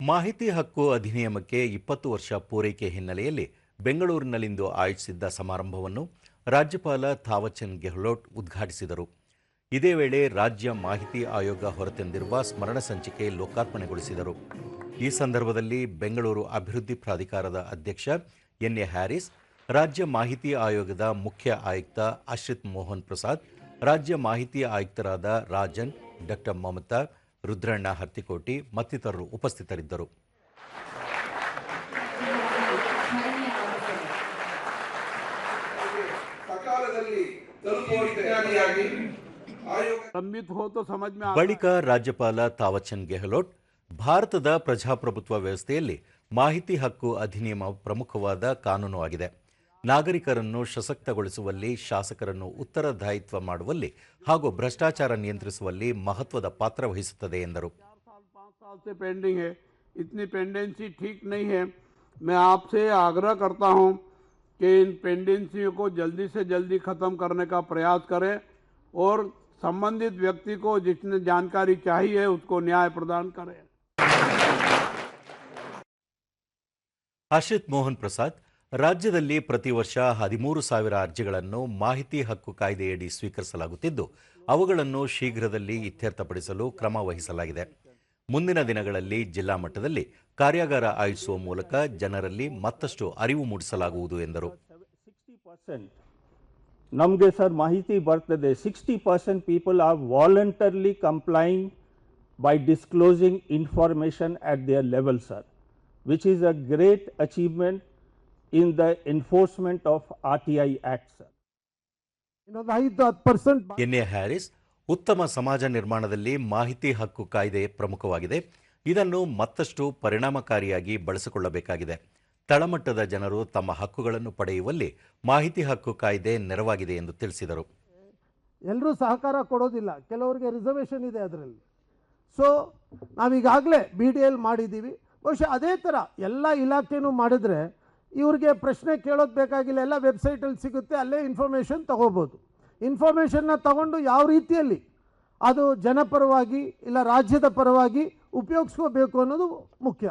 ಮಾಹಿತಿ ಹಕ್ಕು ಅಧಿನಿಯಮಕ್ಕೆ ಇಪ್ಪತ್ತು ವರ್ಷ ಪೂರೈಕೆ ಹಿನ್ನೆಲೆಯಲ್ಲಿ ಬೆಂಗಳೂರಿನಲ್ಲಿಂದು ಆಯೋಜಿಸಿದ್ದ ಸಮಾರಂಭವನ್ನು ರಾಜ್ಯಪಾಲ ಥಾವರ್ಚಂದ್ ಗೆಹ್ಲೋಟ್ ಉದ್ಘಾಟಿಸಿದರು. ಇದೇ ವೇಳೆ ರಾಜ್ಯ ಮಾಹಿತಿ ಆಯೋಗ ಹೊರತಂದಿರುವ ಸ್ಮರಣ ಸಂಚಿಕೆ ಲೋಕಾರ್ಪಣೆಗೊಳಿಸಿದರು. ಈ ಸಂದರ್ಭದಲ್ಲಿ ಬೆಂಗಳೂರು ಅಭಿವೃದ್ಧಿ ಪ್ರಾಧಿಕಾರದ ಅಧ್ಯಕ್ಷ ಎನ್ ಎ ಹ್ಯಾರಿಸ್, ರಾಜ್ಯ ಮಾಹಿತಿ ಆಯೋಗದ ಮುಖ್ಯ ಆಯುಕ್ತ ಅಶ್ರಿತ್ ಮೋಹನ್ ಪ್ರಸಾದ್, ರಾಜ್ಯ ಮಾಹಿತಿ ಆಯುಕ್ತರಾದ ರಾಜನ್, ಡಾಕ್ಟರ್ ಮಮತಾ ರುದ್ರಣ್ಣ ಹರ್ತಿಕೋಟಿ ಮತ್ತಿತರರು ಉಪಸ್ಥಿತರಿದ್ದರು. ಬಳಿಕ ರಾಜ್ಯಪಾಲ ತಾವಚಂದ್ ಗೆಹ್ಲೋಟ್ ಭಾರತದ ಪ್ರಜಾಪ್ರಭುತ್ವ ವ್ಯವಸ್ಥೆಯಲ್ಲಿ ಮಾಹಿತಿ ಹಕ್ಕು ಅಧಿನಿಯಮ ಪ್ರಮುಖವಾದ ಕಾನೂನು ಆಗಿದೆ. ನಾಗರಿಕರನ್ನು ಸಶಕ್ತಗೊಳಿಸುವಲ್ಲಿ ಶಾಸಕರನ್ನು ಉತ್ತರದಾಯಿತ್ವ ಮಾಡುವಲ್ಲಿ ಹಾಗೂ ಭ್ರಷ್ಟಾಚಾರ ನಿಯಂತ್ರಿಸುವಲ್ಲಿ ಮಹತ್ವದ ಪಾತ್ರ ವಹಿಸುತ್ತದೆ ಎಂದರು साल पाँच साल से पेंडिंग है इतनी पेंडेंसी ठीक नहीं है मैं आपसे आग्रह करता हूं कि इन पेंडेंसियों को जल्दी से जल्दी खत्म करने का प्रयास करें और संबंधित व्यक्ति को जितनी जानकारी चाहिए उसको न्याय प्रदान करें ಹರ್ಷಿತ್ ಮೋಹನ್ ಪ್ರಸಾದ್ ರಾಜ್ಯದಲ್ಲಿ ಪ್ರತಿ ವರ್ಷ ಹದಿಮೂರು ಸಾವಿರ ಅರ್ಜಿಗಳನ್ನು ಮಾಹಿತಿ ಹಕ್ಕು ಕಾಯ್ದೆಯಡಿ ಸ್ವೀಕರಿಸಲಾಗುತ್ತಿದ್ದು, ಅವುಗಳನ್ನು ಶೀಘ್ರದಲ್ಲಿ ಇತ್ಯರ್ಥಪಡಿಸಲು ಕ್ರಮ ವಹಿಸಲಾಗಿದೆ. ಮುಂದಿನ ದಿನಗಳಲ್ಲಿ ಜಿಲ್ಲಾ ಮಟ್ಟದಲ್ಲಿ ಕಾರ್ಯಾಗಾರ ಆಯೋಜಿಸುವ ಮೂಲಕ ಜನರಲ್ಲಿ ಮತ್ತಷ್ಟು ಅರಿವು ಮೂಡಿಸಲಾಗುವುದು ಎಂದರು. ನಮಗೆ ಸರ್ ಮಾಹಿತಿ ಬರ್ತದೆ, sixty percent people are voluntarily complying by disclosing information at their level sir, which is a great achievement in the enforcement of R T I act ಇನ್ನೊಂದು ಐದು ಹತ್ತು ಪರ್ಸೆಂಟ್ ಎನ್ ಎ ಹ್ಯಾರಿಸ್ ಉತ್ತಮ ಸಮಾಜ ನಿರ್ಮಾಣದಲ್ಲಿ ಮಾಹಿತಿ ಹಕ್ಕು ಕಾಯ್ದೆ ಪ್ರಮುಖವಾಗಿದೆ. ಇದನ್ನು ಮತ್ತಷ್ಟು ಪರಿಣಾಮಕಾರಿಯಾಗಿ ಬಳಸಿಕೊಳ್ಳಬೇಕಾಗಿದೆ. ತಳಮಟ್ಟದ ಜನರು ತಮ್ಮ ಹಕ್ಕುಗಳನ್ನು ಪಡೆಯುವಲ್ಲಿ ಮಾಹಿತಿ ಹಕ್ಕು ಕಾಯ್ದೆ ನೆರವಾಗಿದೆ ಎಂದು ತಿಳಿಸಿದರು. ಎಲ್ಲರೂ ಸಹಕಾರ ಕೊಡೋದಿಲ್ಲ. ಕೆಲವರಿಗೆ ರಿಸರ್ವೇಷನ್ ಇದೆ ಅದರಲ್ಲಿ. ಸೊ ನಾವೀಗಾಗಲೇ ಬಿ ಡಿ ಎಲ್ ಮಾಡಿದ್ದೀವಿ. ಬಹುಶಃ ಅದೇ ಥರ ಎಲ್ಲ ಇಲಾಖೆನೂ ಮಾಡಿದ್ರೆ ಇವ್ರಿಗೆ ಪ್ರಶ್ನೆ ಕೇಳೋದು ಬೇಕಾಗಿಲ್ಲ. ಎಲ್ಲ ವೆಬ್ಸೈಟಲ್ಲಿ ಸಿಗುತ್ತೆ, ಅಲ್ಲೇ ಇನ್ಫಾರ್ಮೇಷನ್ ತೊಗೋಬೋದು. ಇನ್ಫಾರ್ಮೇಷನ್ನ ತಗೊಂಡು ಯಾವ ರೀತಿಯಲ್ಲಿ ಅದು ಜನಪರವಾಗಿ ಇಲ್ಲ ರಾಜ್ಯದ ಪರವಾಗಿ ಉಪಯೋಗಿಸ್ಕೋಬೇಕು ಅನ್ನೋದು ಮುಖ್ಯ.